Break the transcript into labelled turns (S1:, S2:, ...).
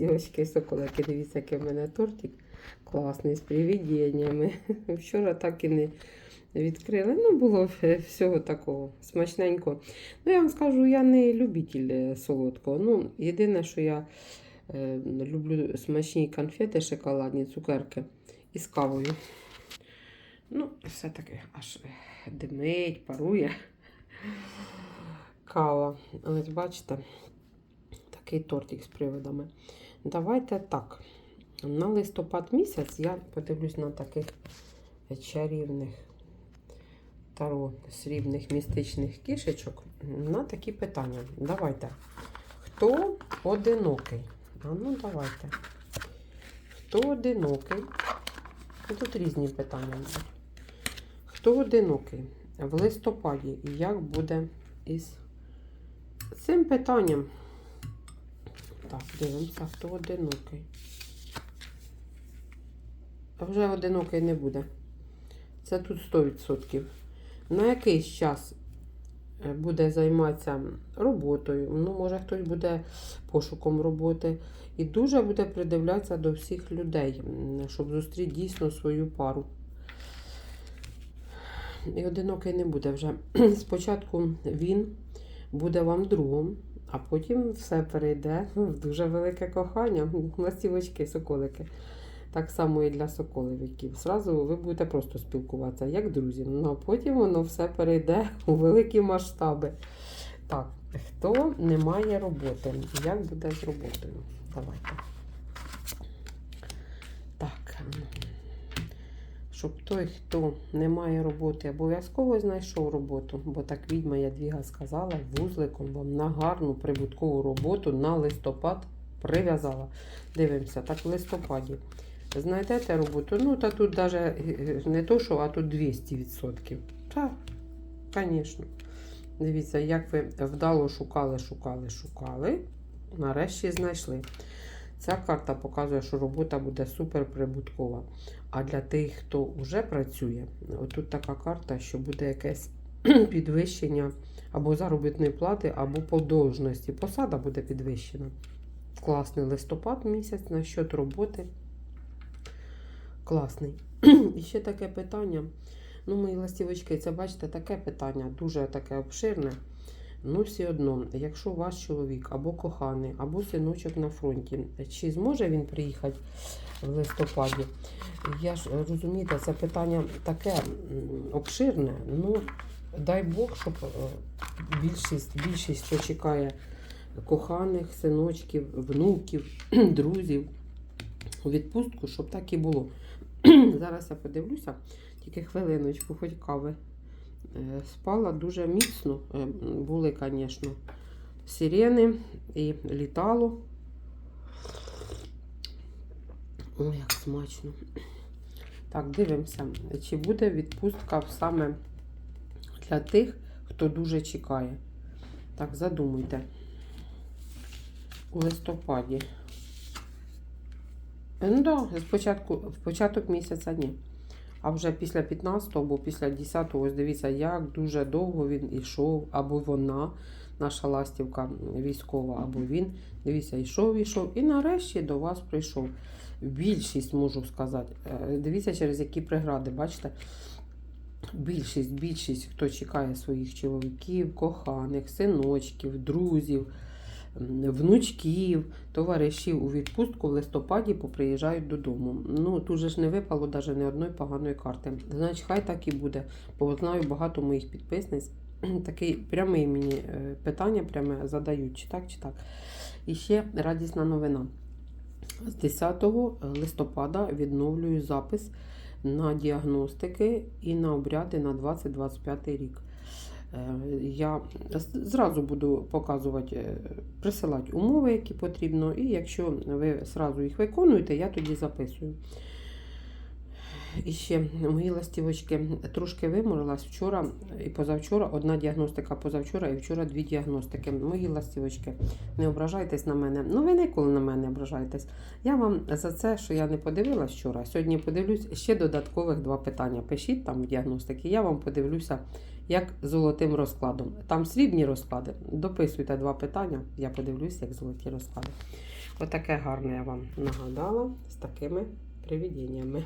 S1: ластівочки, соколики. Дивіться, який в мене тортик класний з привідіннями. Вчора так і не відкрили. Ну, було всього такого смачненького. Ну, я вам скажу, я не любитель е, солодкого. Ну, єдине, що я е, люблю смачні конфети, шоколадні, цукерки із кавою. Ну, все-таки аж е, димить, парує кава. Ось бачите, такий тортик з приводами. Давайте так. На листопад місяць я подивлюсь на таких чарівних таро срібних містичних кішечок на такі питання. Давайте. Хто одинокий? А ну давайте. Хто одинокий? Тут різні питання. Хто одинокий в листопаді як буде із цим питанням? Так, дивимося, хто одинокий. А Вже одинокий не буде. Це тут 100%. На якийсь час е, буде займатися роботою. Ну, може, хтось буде пошуком роботи. І дуже буде придивлятися до всіх людей, щоб зустріти дійсно свою пару. І одинокий не буде вже. Спочатку він буде вам другом, а потім все перейде в дуже велике кохання. Ластівочки, соколики. Так само і для соколиків. Зразу ви будете просто спілкуватися як друзі. Ну а потім воно все перейде у великі масштаби. Так, хто не має роботи? Як буде з роботою? Давайте. Так. Щоб той, хто не має роботи, обов'язково знайшов роботу, бо так відьма Ядвіга сказала, вузликом вам на гарну прибуткову роботу на листопад прив'язала. Дивимося, так в листопаді. Знайдете роботу, ну та тут навіть не то, що, а тут 200%. Так, звісно. Дивіться, як ви вдало шукали, шукали, шукали. Нарешті знайшли. Ця карта показує, що робота буде суперприбуткова. А для тих, хто вже працює, отут така карта, що буде якесь підвищення або заробітної плати, або по должності. Посада буде підвищена. Класний листопад місяць на счет роботи. Класний. І ще таке питання. Ну, мої ластівочки, це бачите, таке питання, дуже таке обширне. Ну, все одно, якщо ваш чоловік або коханий, або синочок на фронті, чи зможе він приїхати в листопаді? Я ж розумієте, це питання таке обширне. Ну, дай Бог, щоб е, більшість, більшість, хто чекає коханих, синочків, внуків, друзів у відпустку, щоб так і було. Зараз я подивлюся, тільки хвилиночку, хоч кави. Е, Спала дуже міцно. Е, Були, звісно, сирени і літало. Ой, як смачно. Так, дивимося, чи буде відпустка саме для тих, хто дуже чекає. Так, задумуйте. У листопаді. Ну да, спочатку, в початок місяця ні. А вже після 15-го або після 10-го, ось дивіться, як дуже довго він ішов, або вона, наша ластівка військова, або він. Дивіться, йшов, йшов. І нарешті до вас прийшов. Більшість, можу сказати. Е, Дивіться, через які прегради, бачите? Більшість, більшість, хто чекає своїх чоловіків, коханих, синочків, друзів, внучків, товаришів у відпустку в листопаді поприїжджають додому. Ну, тут же ж не випало навіть ні одної поганої карти. Значить, хай так і буде. Бо знаю багато моїх підписниць. Такий прямий мені е, питання пряме задають, чи так, чи так. І ще радісна новина. З 10 листопада відновлюю запис на діагностики і на обряди на 2025 рік. Е, Я зразу буду показувати, е, присилати умови, які потрібно, і якщо ви зразу їх виконуєте, я тоді записую. І ще мої ластівочки трошки виморилась вчора і позавчора. Одна діагностика позавчора і вчора дві діагностики. Мої ластівочки, не ображайтесь на мене. Ну, ви ніколи на мене не ображайтесь. Я вам за це, що я не подивилась вчора. Сьогодні подивлюсь ще додаткових два питання. Пишіть там діагностики. Я вам подивлюся, як золотим розкладом. Там срібні розклади. Дописуйте два питання. Я подивлюся, як золоті розклади. Отаке гарне я вам нагадала з такими привидіннями.